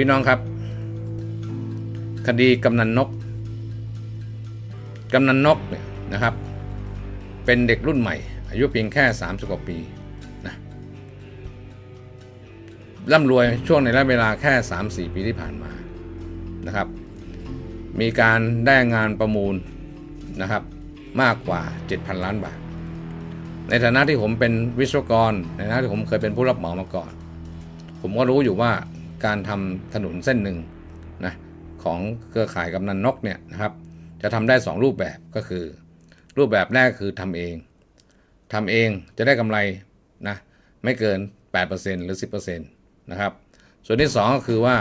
พี่น้องครับ คดีกำนันนก กำนันนกเนี่ยนะครับ เป็นเด็กรุ่นใหม่ อายุเพียงแค่30กว่าปีนะร่ำรวยช่วงในระยะเวลาแค่ 3-4 ปีที่ผ่านมานะครับ มีการได้งานประมูลนะครับ มากกว่า 7,000 ล้านบาท ในฐานะที่ผมเป็นวิศวกร ในฐานะที่ผมเคยเป็นผู้รับเหมามาก่อน ผมก็รู้อยู่ว่า การทำถนนเส้นหนึ่งนะของเครือข่ายกำนันนกเนี่ยนะครับ จะทำได้ 2 รูปแบบก็คือ รูปแบบแรกคือทำเองทำเองจะได้กำไรนะไม่เกิน 8%หรือ 10%นะครับ ส่วนที่ 2 ก็คือว่า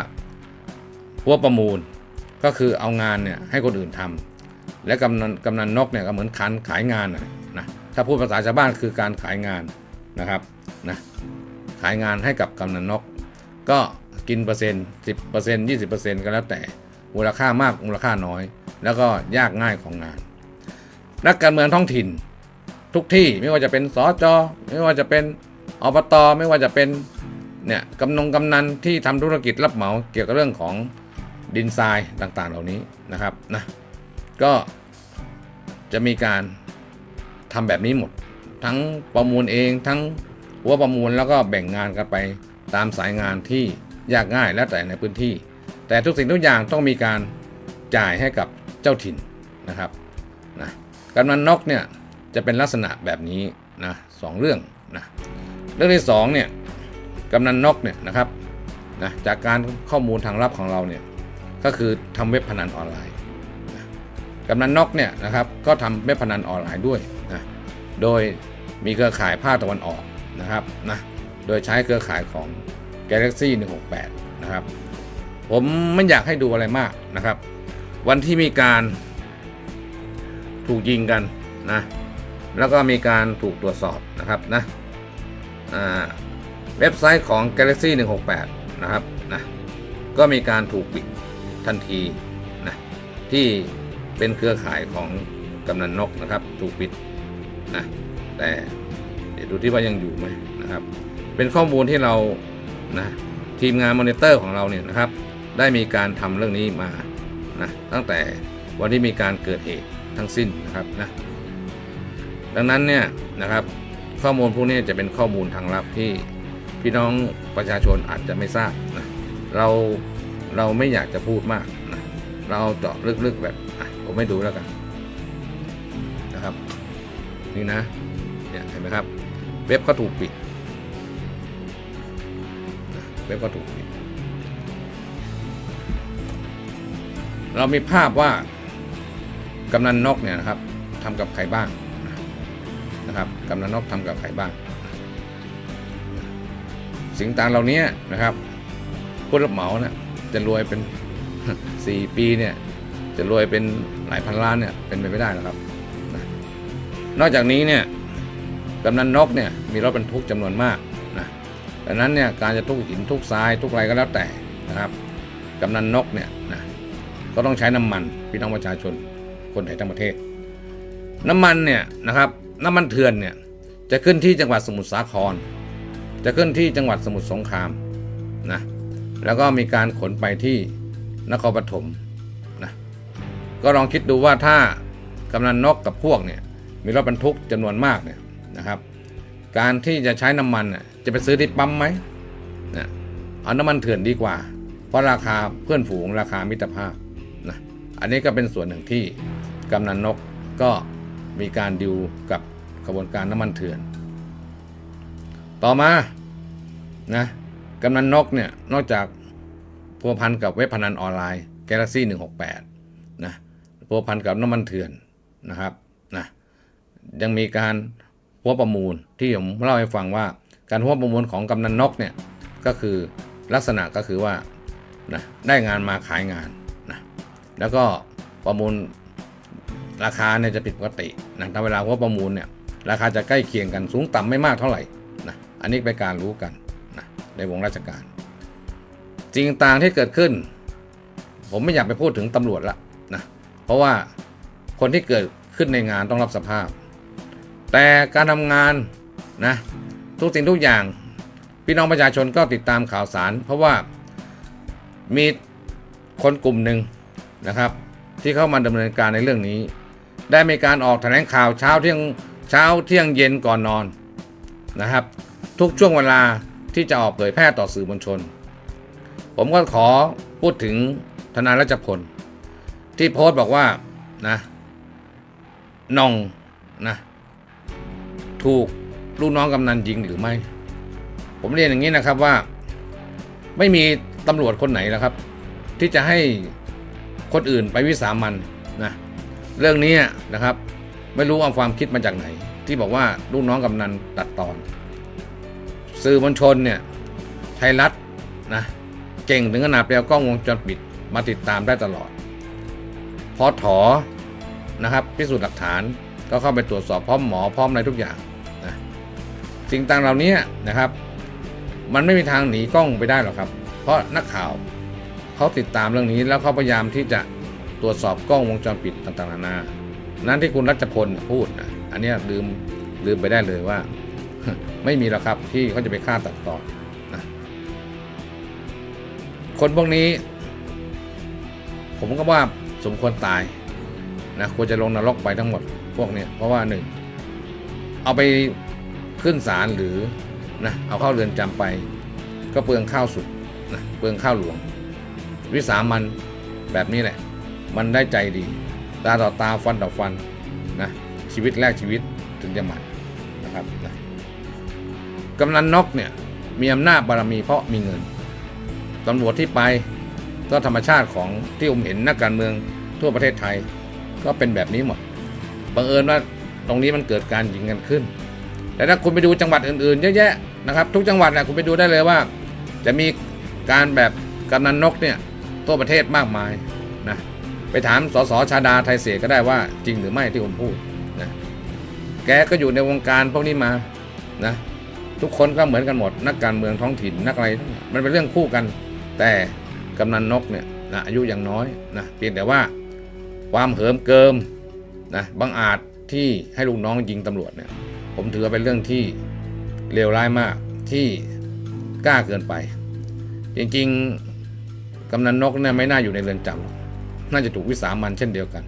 พวกประมูลก็คือเอางานเนี่ยให้คนอื่นทำและกำนันกำนันนกเนี่ยก็เหมือนคันขายงานนะถ้าพูดภาษาชาวบ้านคือการขายงานนะครับนะขายงานให้กับกำนันนก ก็ กินเปอร์เซ็นต์สิบเปอร์เซ็นต์ยี่สิบเปอร์เซ็นต์ก็แล้วแต่มูลค่ามากมูลค่าน้อย แล้วก็ยากง่ายของงาน นักการเมืองท้องถิ่นทุกที่ไม่ว่าจะเป็นสจไม่ว่าจะเป็นอบตไม่ว่าจะเป็นเนี่ยกำนงกำนันที่ทำธุรกิจรับเหมาเกี่ยวกับเรื่องของดินทรายต่างๆ เหล่านี้นะครับนะก็จะมีการทำแบบนี้หมด ทั้งประมูลเองทั้งหัวประมูลแล้วก็แบ่งงานกันไปตามสายงานที่ ยากง่ายแล้วแต่ในพื้นที่ แต่ทุกสิ่งทุกอย่างต้องมีการจ่ายให้กับเจ้าถิ่นนะครับนะกำนันนกเนี่ยจะเป็นลักษณะแบบนี้นะสองเรื่องนะเรื่องที่สองเนี่ยกำนันนกเนี่ยนะครับนะจากการข้อมูลทางลับของเราเนี่ยก็คือทำเว็บพนันออนไลน์นะกำนันนกเนี่ยนะครับก็ทำเว็บพนันออนไลน์ด้วยนะโดยมีเครือข่ายภาคตะวันออกนะครับนะโดยใช้เครือข่ายของ Galaxy 168 นะครับ ผมไม่อยากให้ดูอะไรมากนะครับ วันที่มีการถูกยิงกันนะ แล้วก็มีการถูกตรวจสอบนะครับนะเว็บไซต์ของ Galaxy 168 นะครับนะก็มีการถูกปิดทันทีนะที่เป็นเครือข่ายของกำนันนกนะครับ ถูกปิดนะแต่เดี๋ยวดูที่ว่ายังอยู่ไหมนะครับ เป็นข้อมูลที่เรา นะทีมงานมอนิเตอร์ของเราเนี่ยนะครับ ได้มีการทำเรื่องนี้มานะตั้งแต่วันที่มีการเกิดเหตุทั้งสิ้นนะครับนะดังนั้นเนี่ยนะครับข้อมูลพวกนี้จะเป็นข้อมูลทางลับที่พี่น้องประชาชนอาจจะไม่ทราบนะเราเราไม่อยากจะพูดมากนะเราเจาะลึกๆแบบผมไม่ดูแล้วกันนะครับ นี่นะเนี่ยเห็นไหมครับ เว็บก็ถูกปิด เว็บก็ถูกปิดเรามีภาพว่ากำนันนกเนี่ยนะครับทำกับใครบ้างนะครับกำนันนกทำกับใครบ้าง สิ่งต่างเหล่านี้นะครับผู้รับเหมาเนี่ยจะรวยเป็น 4 ปีเนี่ยจะรวยเป็นหลายพันล้านเนี่ยเป็นไปไม่ได้หรอกครับ นอกจากนี้เนี่ยกำนันนกเนี่ยมีรถบรรทุกจำนวนมาก ดังนั้นเนี่ยการจะทุกหินทุกทรายทุกอะไรก็แล้วแต่นะครับกำนันนกเนี่ยนะก็ต้องใช้น้ำมันพี่น้องประชาชนคนไทยทั้งประเทศ น้ำมันเนี่ยนะครับน้ำมันเถื่อนเนี่ยจะขึ้นที่จังหวัดสมุทรสาคร จะขึ้นที่จังหวัดสมุทรสงครามนะแล้วก็มีการขนไปที่นครปฐมนะก็ลองคิดดูว่าถ้ากำนันนกกับพวกเนี่ยมีรถบรรทุกจำนวนมากเนี่ยนะครับ การที่จะใช้น้ำมันน่ะจะไปซื้อที่ปั๊มไหมนะเอาน้ำมันเถื่อนดีกว่า เพราะราคาเพื่อนฝูงราคามิตรภาพนะอันนี้ก็เป็นส่วนหนึ่งที่กำนันนกก็มีการดิวกับขบวนการน้ำมันเถื่อน ต่อมานะกำนันนกเนี่ยนอกจากพัวพันกับเว็บพนันออนไลน์ Galaxy 168นะพัวพันกับน้ำมันเถื่อนนะครับนะยังมีการ หัวประมูลที่ผมเล่าให้ฟังว่า การหัวประมูลของกำนันนกเนี่ยก็คือลักษณะก็คือว่านะได้งานมาขายงานนะแล้วก็ประมูลราคาเนี่ยจะผิดปกตินะถ้าเวลาหัวประมูลเนี่ยราคาจะใกล้เคียงกันสูงต่ำไม่มากเท่าไหร่นะอันนี้เป็นการรู้กันนะในวงราชการจริงต่างที่เกิดขึ้น ผมไม่อยากไปพูดถึงตำรวจละนะเพราะว่าคนที่เกิดขึ้นในงานต้องรับสภาพ แต่การทำงานนะทุกสิ่งทุกอย่าง พี่น้องประชาชนก็ติดตามข่าวสาร เพราะว่ามีคนกลุ่มหนึ่งนะครับ ที่เข้ามาดำเนินการในเรื่องนี้ ได้มีการออกแถลงข่าวเช้าเที่ยงเช้าเที่ยงเย็นก่อนนอนนะครับ ทุกช่วงเวลาที่จะออกเผยแพร่ต่อสื่อมวลชน ผมก็ขอพูดถึงทนายรัชพลที่โพสต์บอกว่านะนองนะ ถูกลูกน้องกำนันยิงหรือไม่ ผมเรียนอย่างนี้นะครับว่า ไม่มีตำรวจคนไหนแล้วครับ ที่จะให้คนอื่นไปวิสามันนะเรื่องนี้นะครับ ไม่รู้เอาความคิดมาจากไหน ที่บอกว่าลูกน้องกำนันตัดตอน สื่อมวลชนเนี่ยไทยรัฐนะเก่งถึงขนาดไปเอากล้องวงจรปิดมาติดตามได้ตลอด พอถอนะครับพิสูจน์หลักฐานก็เข้าไปตรวจสอบพร้อมหมอพร้อมอะไรทุกอย่าง สิ่งต่างเหล่านี้นะครับ มันไม่มีทางหนีกล้องไปได้หรอกครับ เพราะนักข่าวเขาติดตามเรื่องนี้แล้วเขาพยายามที่จะตรวจสอบกล้องวงจรปิดต่างๆนานา นั้นที่คุณรัชพลพูดนะอันนี้ลืมลืมไปได้เลยว่า ไม่มีหรอกครับที่เขาจะไปฆ่าตัดต่อนะคนพวกนี้ ผมก็ว่าสมควรตายนะควรจะลงนรกไปทั้งหมดพวกเนี้ยเพราะว่าหนึ่งเอาไป ขึ้นศาลหรือนะเอาเข้าเรือนจำไป ก็เปลืองข้าวสุดนะเปลืองข้าวหลวง วิสามันแบบนี้แหละ มันได้ใจดี ตาต่อตาฟันต่อฟันนะชีวิตแรกชีวิตถึงจะหมันนะครับนะกำนันนกเนี่ยมีอำนาจบารมีเพราะมีเงินตำรวจที่ไปก็ธรรมชาติของที่ผมเห็นนักการเมืองทั่วประเทศไทย ก็เป็นแบบนี้หมดบังเอิญว่าตรงนี้มันเกิดการยิงกันขึ้น แต่ถ้าคุณไปดูจังหวัดอื่นๆเยอะแยะนะครับ ทุกจังหวัดนะคุณไปดูได้เลยว่า จะมีการแบบกำนันนกเนี่ยทั่วประเทศมากมายนะไปถามสสชาดาไทยเสกก็ได้ว่าจริงหรือไม่ที่ผมพูดนะแกก็อยู่ในวงการพวกนี้มานะทุกคนก็เหมือนกันหมด นักการเมืองท้องถิ่นนักอะไรทั้งนั้นมันเป็นเรื่องคู่กัน แต่กำนันนกเนี่ยนะอายุยังน้อยนะเพียงแต่ว่าความเหิมเกิมนะบังอาจที่ให้ลูกน้องยิงตำรวจเนี่ย ผมถือว่าเป็นเรื่องที่เลวร้ายมากที่กล้าเกินไป จริงๆกำนันนกเนี่ยไม่น่าอยู่ในเรือนจำน่าจะถูกวิสามันเช่นเดียวกัน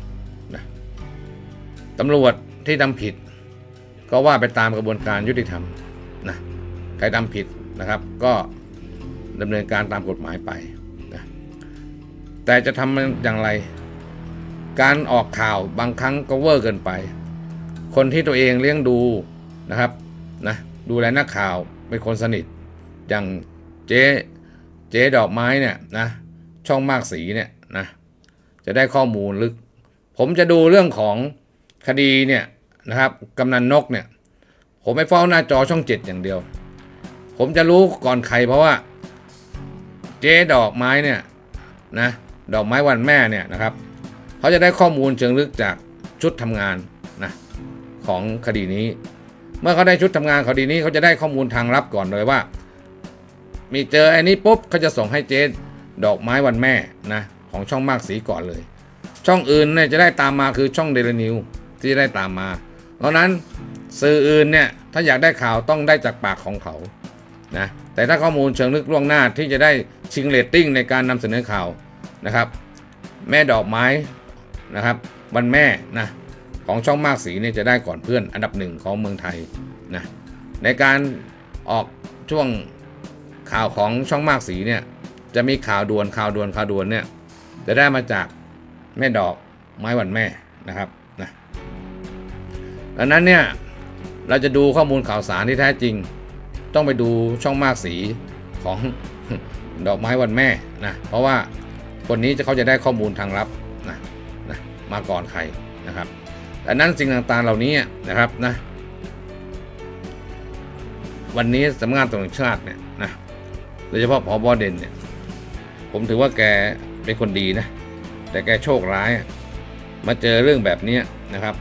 นะตำรวจที่ทำผิด ก็ว่าไปตามกระบวนการยุติธรรมนะใครทำผิดนะครับ ก็ดำเนินการตามกฎหมายไปนะแต่จะทำมันอย่างไร การออกข่าวบางครั้งก็เวอร์เกินไป คนที่ตัวเองเลี้ยงดู นะครับนะดูแลนักข่าวเป็นคนสนิท อย่างเจ๊เจ๊ดอกไม้เนี่ยนะช่องมากสีเนี่ยนะจะได้ข้อมูลลึก ผมจะดูเรื่องของคดีเนี่ยนะครับกำนันนกเนี่ยผมไม่เฝ้าหน้าจอช่องเจ็ดอย่างเดียว ผมจะรู้ก่อนใครเพราะว่า เจ๊ดอกไม้เนี่ยนะดอกไม้วันแม่เนี่ยนะครับเขาจะได้ข้อมูลเชิงลึกจากชุดทำงานนะของคดีนี้ เมื่อเขาได้ชุดทำงานคดีนี้เขาจะได้ข้อมูลทางลับก่อนเลยว่า มีเจอไอ้นี้ปุ๊บเขาจะส่งให้เจ๊ดอกไม้วันแม่นะของช่องมากสีก่อนเลย ช่องอื่นเนี่ยจะได้ตามมาคือช่องเดลนิวที่ได้ตามมา เพราะนั้นสื่ออื่นเนี่ยถ้าอยากได้ข่าวต้องได้จากปากของเขานะแต่ถ้าข้อมูลเชิงลึกล่วงหน้าที่จะได้ชิงเรตติ้งในการนำเสนอข่าวนะครับ แม่ดอกไม้นะครับ วันแม่นะ ของช่องมากสีเนี่ยจะได้ก่อนเพื่อนอันดับหนึ่งของเมืองไทยนะในการออกช่วงข่าวของช่องมากสีเนี่ยจะมีข่าวด่วนข่าวด่วนข่าวด่วนเนี่ยจะได้มาจากแม่ดอกไม้วันแม่นะครับนะดังนั้นเนี่ยเราจะดูข้อมูลข่าวสารที่แท้จริง ต้องไปดูช่องมากสีของดอกไม้วันแม่นะเพราะว่าคนนี้จะเขาจะได้ข้อมูลทางลับนะนะมาก่อนใครนะครับ แต่นั้นสิ่งต่างๆเหล่านี้นะครับนะวันนี้สำนักงานตำรวจแห่งชาติเนี่ยนะโดยเฉพาะพอบอเด่นเนี่ยผมถือว่าแกเป็นคนดีนะ แต่แกโชคร้าย มาเจอเรื่องแบบนี้นะครับ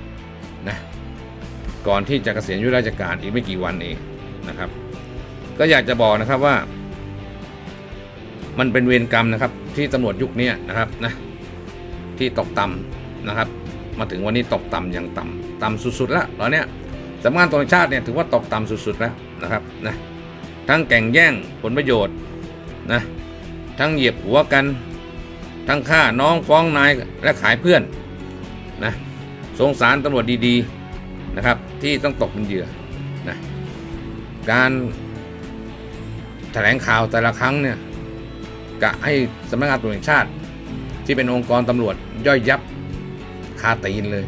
นะก่อนที่จะเกษียณอายุราชการอีกไม่กี่วันเองนะครับ ก็อยากจะบอกนะครับว่า มันเป็นเวรกรรมนะครับ ที่ตำรวจยุคนี้นะครับนะที่ตกต่ำนะครับ มาถึงวันนี้ตกต่ำอย่างต่ำต่ำสุดๆแล้วตอนเนี้ยสำนักงานตรวจแห่งชาติเนี่ยถือว่าตกต่ำสุดๆแล้วนะครับนะทั้งแก่งแย่งผลประโยชน์นะทั้งเหยียบหัวกัน ทั้งฆ่าน้องฟ้องนายและขายเพื่อนนะสงสารตำรวจดีๆนะครับ ที่ต้องตกเป็นเหยื่อนะการแถลงข่าวแต่ละครั้งเนี่ยกะให้สำนักงานตำรวจแห่งชาติ ที่เป็นองค์กรตำรวจย่อยยับ คาตีนเลย